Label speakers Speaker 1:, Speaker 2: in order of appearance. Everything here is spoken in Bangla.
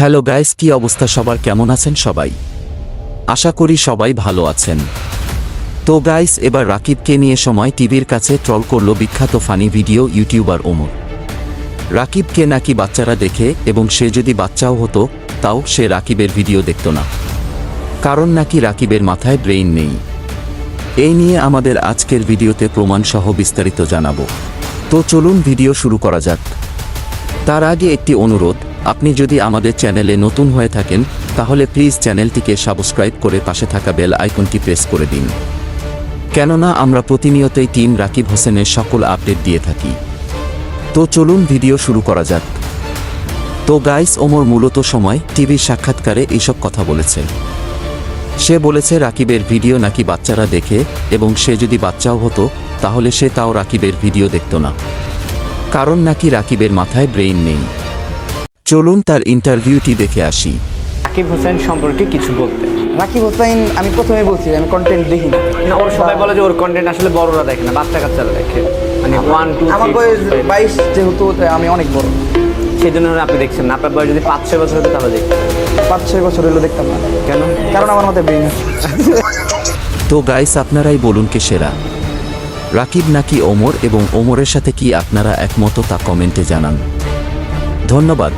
Speaker 1: হ্যালো গাইস, কি অবস্থা? সবার কেমন আছেন সবাই? আশা করি সবাই ভালো আছেন। তো গাইস, এবার রাকিবকে নিয়ে সময় টিভির কাছে ট্রল করল বিখ্যাত ফানি ভিডিও ইউটিউবার ওমর। রাকিবকে নাকি বাচ্চারা দেখে এবং সে যদি বাচ্চাও হতো, তাও সে রাকিবের ভিডিও দেখত না। কারণ নাকি রাকিবের মাথায় ব্রেইন নেই। এই নিয়ে আমাদের আজকের ভিডিওতে প্রমাণসহ বিস্তারিত জানাব। তো চলুন ভিডিও শুরু করা যাক। তার আগে একটি অনুরোধ আপনি যদি আমাদের চ্যানেলে নতুন হয়ে থাকেন, তাহলে প্লিজ চ্যানেলটিকে সাবস্ক্রাইব করে পাশে থাকা বেল আইকনটি প্রেস করে দিন। কেননা আমরা প্রতিনিয়তই টিম রাকিব হোসেনের সকল আপডেট দিয়ে থাকি। তো চলুন ভিডিও শুরু করা যাক। তো গাইস, ওমর মূলত সময় টিভির সাক্ষাৎকারে এইসব কথা বলেছে। সে বলেছে, রাকিবের ভিডিও নাকি বাচ্চারা দেখে এবং সে যদি বাচ্চাও হতো, তাহলে সে তাও রাকিবের ভিডিও দেখত না। কারণ নাকি রাকিবের মাথায় ব্রেইন নেই। চলুন তার ইন্টারভিউটি দেখে আসি।
Speaker 2: রাকিব হোসেন সম্পর্কে কিছু বলতে।
Speaker 3: রাকিব হোসাইন আমি প্রথমে বলছি আমি কন্টেন্ট দেখি না।
Speaker 2: না ওর সবাই বলে যে ওর কন্টেন্ট আসলে বড়রা দেখে না বাচ্চা কাচ্চারা দেখে। মানে ওয়ান টু
Speaker 3: আমার বয়স বাইশ যেহেতু আমি অনেক বড়।
Speaker 2: সেই জন্য আপনি দেখছেন না। আপনার বয়স যদি পাঁচ ছয় বছর হতো তাহলে দেখতেন।
Speaker 3: পাঁচ ছয় বছর হলো দেখতাম না।
Speaker 2: কেন?
Speaker 3: কারণ আমার মাথায় ব্রেন
Speaker 1: তো গাইস আপনারাই বলুন কে সেরা। রাকিব নাকি ওমর এবং ওমরের সাথে কি আপনারা একমত তা কমেন্টে জানান। ধন্যবাদ।